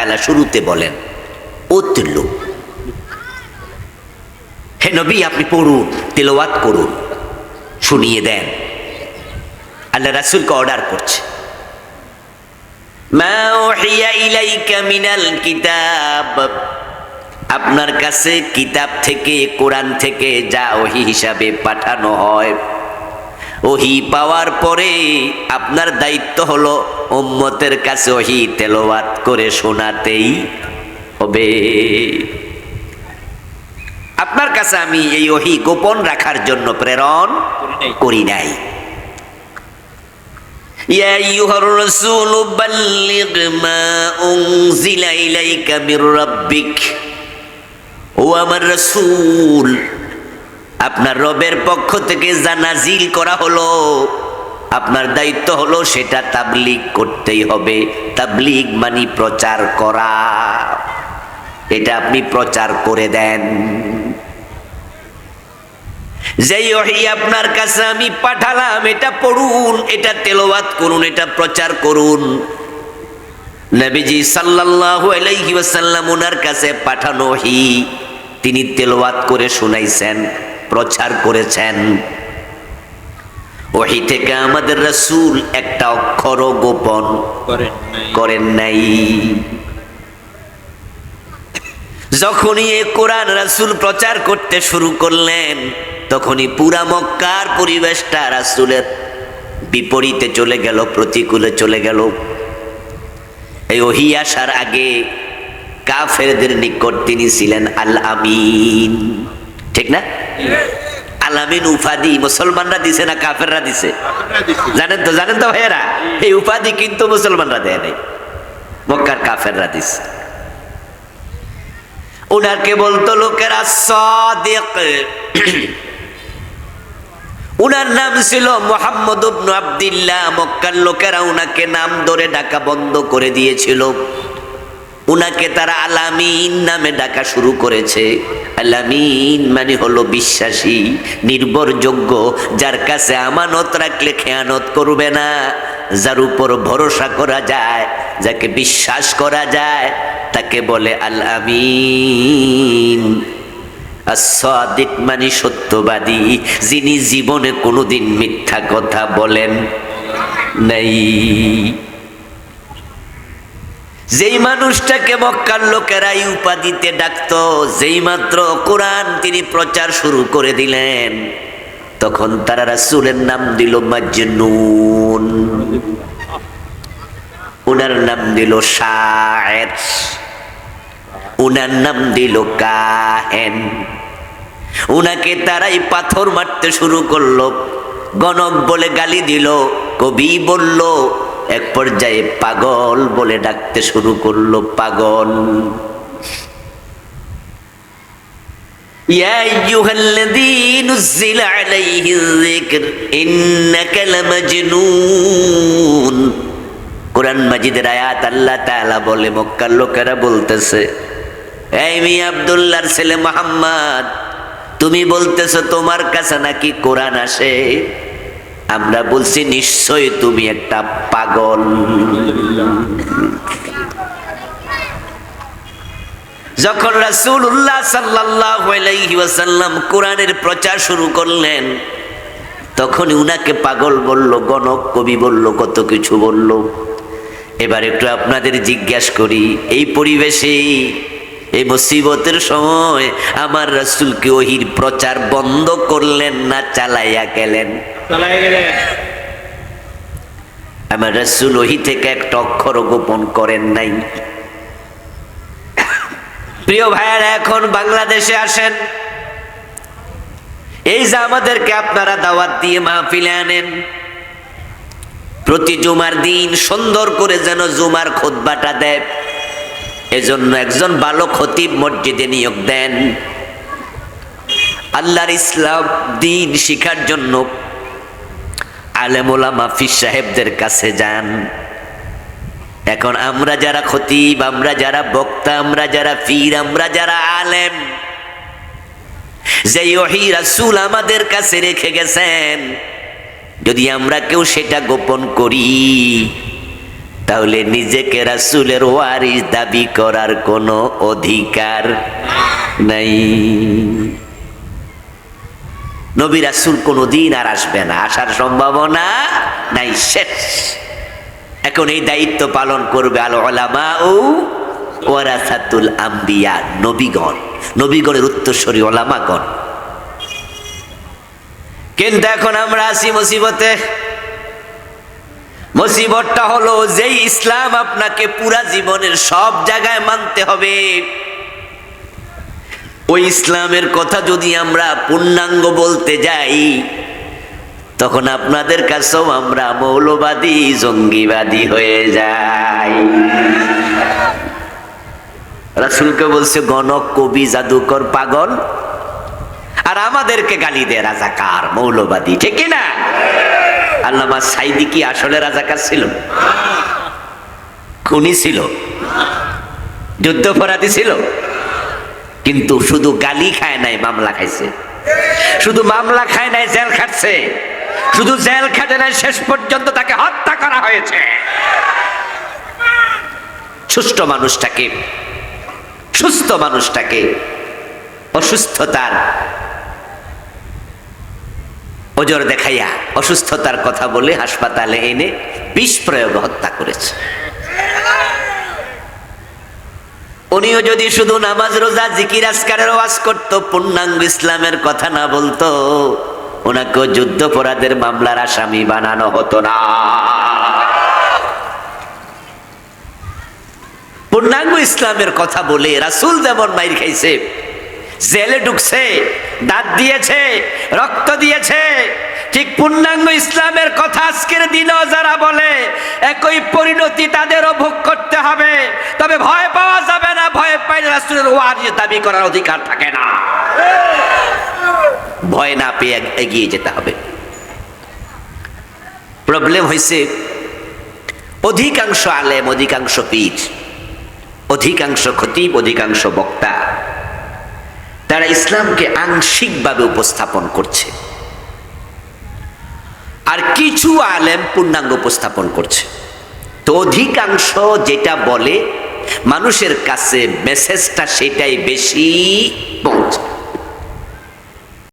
তাআলা শুরুতে বলেন উতলু হে নবী, আপনি পড়ুন, তেলাওয়াত করুন, শুনিয়ে দেন। আল্লাহ রাসুলকে অর্ডার করছে। আপনার কাছে কিতাব থেকে, কোরআন থেকে যা ওহি হিসাবে পাঠানো হয় ওহি পাওয়ার পরে আপনার দায়িত্ব হলো উম্মতের কাছে ওহি তেলাওয়াত করে শোনাতেই হবে আপনার কাছে আমি এই ওহি গোপন রাখার জন্য প্রেরণ করি নাই يا أيها الرسول بلغ ما أنزل إليك من ربك ও আমার রসুল আপনার রবের পক্ষ থেকে যা নাজিল করা হলো, আপনার দায়িত্ব হলো সেটা তাবলিগ করতেই হবে। তাবলিগ মানি প্রচার করা। এটা আপনি প্রচার করে দেন। যেই ওহি আপনার কাছে আমি পাঠালাম, এটা পড়ুন, এটা তেলাওয়াত করুন, এটা প্রচার করুন। নবীজি সাল্লাল্লাহু আলাইহি ওয়াসাল্লাম ওনার কাছে পাঠানো হি তিনি তেলাওয়াত করে শুনাইছেন। প্রচার করেছেন। ওহি থেকে আমাদের রাসূল একটা অক্ষর গোপন করেন নাই। যখনই এ কোরআন রাসূল প্রচার করতে শুরু করলেন তখনই পুরা মক্কার পরিবেশটা রাসূলের বিপরীতে চলে গেল প্রতিকূলে চলে গেল। এই ওহি আসার আগে কাফেরদের নিকট তিনি ছিলেন আল আমিন ঠিক না? আল আমিন উপাধি মুসলমানরা দিছে না কাফেররা দিছে? জানেন তো জানেন তো ভাইয়েরা এই উপাধি কিন্তু মুসলমানরা দেয় নাই। মক্কার কাফেররা দিছে। বলতো লোকেরা সাদিক। উনার নাম ছিল মোহাম্মদ আব্দুল্লাহ। মক্কার লোকেরা উনাকে নাম ধরে ডাকা বন্ধ করে দিয়েছিল। উনাকে তারা আলামিন নামে ডাকা শুরু করেছে। আলামিন মানে হলো বিশ্বাসী, নির্ভরযোগ্য, যার কাছে আমানত রাখলে খেয়ানত করবে না। যার উপর ভরসা করা যায়, যাকে বিশ্বাস করা যায়, তাকে বলে আল আমিন আসাদিক মানে সত্যবাদী, যিনি জীবনে কোনোদিন মিথ্যা কথা বলেন নাই। যেই মানুষটাকে মক্কার লোকেরা এই উপাধিতে ডাকত, যেই মাত্র কোরআন তিনি প্রচার শুরু করে দিলেন, তখন তারা রাসূলের নাম দিল মাজনুন। উনার নাম দিল শায়ের উনার নাম দিল কাহেন। উনাকে তারাই পাথর মারতে শুরু করল, গণক বলে গালি দিল, কবি বলল এক পর্যায়ে পাগল বলে ডাকতে শুরু করল পাগল। কোরআন মাজিদের আয়াত আল্লাহ তাআলা বলে বলতেছে আব্দুল্লাহর ছেলে মোহাম্মদ, তুমি বলতেছো তোমার কাছে নাকি কোরআন আসে? আমরা বলছি নিশ্চয় তুমি একটা পাগল। যখন রাসূলুল্লাহ সাল্লাল্লাহু আলাইহি কোরআনের প্রচার শুরু করলেন, তখনই উনাকে পাগল বলল, গণক কবি বলল, কত কিছু বলল। এবার একটু আপনাদের জিজ্ঞাস করি, এই পরিবেশে, এই মুসিবতের সময় আমার রাসূলকে ওহির প্রচার বন্ধ করলেন না চালাইয়া গেলেন? চালাই আমার রাসূল ওহি থেকে একটা অক্ষর গোপন করেন নাই। প্রিয় ভাইয়ারা, এখন বাংলাদেশে আসেন। এই যে আমাদেরকে আপনারা দাওয়াত দিয়ে মাহফিলে আনেন, প্রতি জুমার দিন সুন্দর করে যেন জুমার খোদবাটা দেয়। এজন্য একজন ভালো খতিব মসজিদে নিয়োগ দেন। আল্লাহর ইসলাম দিন শিখার জন্য আলেমোলা মাফিস সাহেবদের কাছে যান। এখন আমরা যারা খতিব, আমরা যারা বক্তা, আমরা যারা ফির আমরা যারা আলেম যে ওহি রাসূল আমাদের কাছে রেখে গেছেন, যদি আমরা কেউ সেটা গোপন করি, তাহলে নিজেকে রাসুলের ওয়ারিস দাবি করার কোনো অধিকার নাই। নবী রাসুল কোনোদিন আর আসবে না। আসার সম্ভাবনা নাই, শেষ। এখন এই দায়িত্ব পালন করবে আল ওলামা ও ওয়ারাসাতুল আম্বিয়া, নবীগণ। নবীগণের উত্তরস্বরী ওলামাগণ কিন্তু এখন আমরা আছি মুসিবতে। মুসিবতটা হলো, যেই ইসলাম আপনাকে পুরা জীবনের সব জায়গায় মানতে হবে। ওই ইসলামের কথা যদি আমরা পূর্ণাঙ্গ বলতে যাই, তখন আপনাদের কাছেও আমরা মৌলবাদী, জঙ্গিবাদী হয়ে যাই। রাসুলকে বলছে, গণক, কবি, জাদুকর, পাগল, আর আমাদেরকে গালি দেয় রাজাকার, মৌলবাদী, ঠিক না? আল্লামা সাইদি কি আসলে রাজাকার ছিল? খুনি ছিল? যুদ্ধপরাধী ছিল? কিন্তু শুধু গালি খায় নাই, মামলা খাইছে। শুধু মামলা খায় নাই, জেল খাটছে। শুধু জেল খাটে নাই, শেষ পর্যন্ত তাকে হত্যা করা হয়েছে। সুস্থ মানুষটাকে সুস্থ মানুষটাকে, অসুস্থতার ওজোর দেখাইয়া অসুস্থতার কথা বলে হাসপাতালে এনে বিষ প্রয়োগ হত্যা করেছে। উনিও যদি শুধু নামাজ, রোজা, জিকির আসকারের ওয়াজ করতো, পূর্ণাঙ্গ ইসলামের কথা না বলতো, ওনাকেও যুদ্ধপরাধের মামলার আসামি বানানো হতো না। পূর্ণাঙ্গ ইসলামের কথা বলে রাসূল যেমন মাইর খাইছে, জেলে ঢুকছে, দাঁত দিয়েছে, রক্ত দিয়েছে পূর্ণাঙ্গ ইসলামের কথা আজকের দিনও যারা বলে, একই পরিণতি তাদেরও ভোগ করতে হবে। তবে ভয় পাওয়া যাবে না, ভয় পাইলে রাসূলের ওয়ারিস দাবি করার অধিকার থাকে না। ভয় না পেয়ে এগিয়ে যেতে হবে। প্রবলেম হয়েছে অধিকাংশ আলেম, অধিকাংশ পীর, অধিকাংশ খতিব, অধিকাংশ বক্তা, তারা ইসলামকে আংশিকভাবে উপস্থাপন করছে। কিছু আলেম পূর্ণাঙ্গ উপস্থাপন করছে। তো অধিকাংশ যেটা বলে, মানুষের কাছে মেসেজটা সেটাই বেশি পৌঁছে।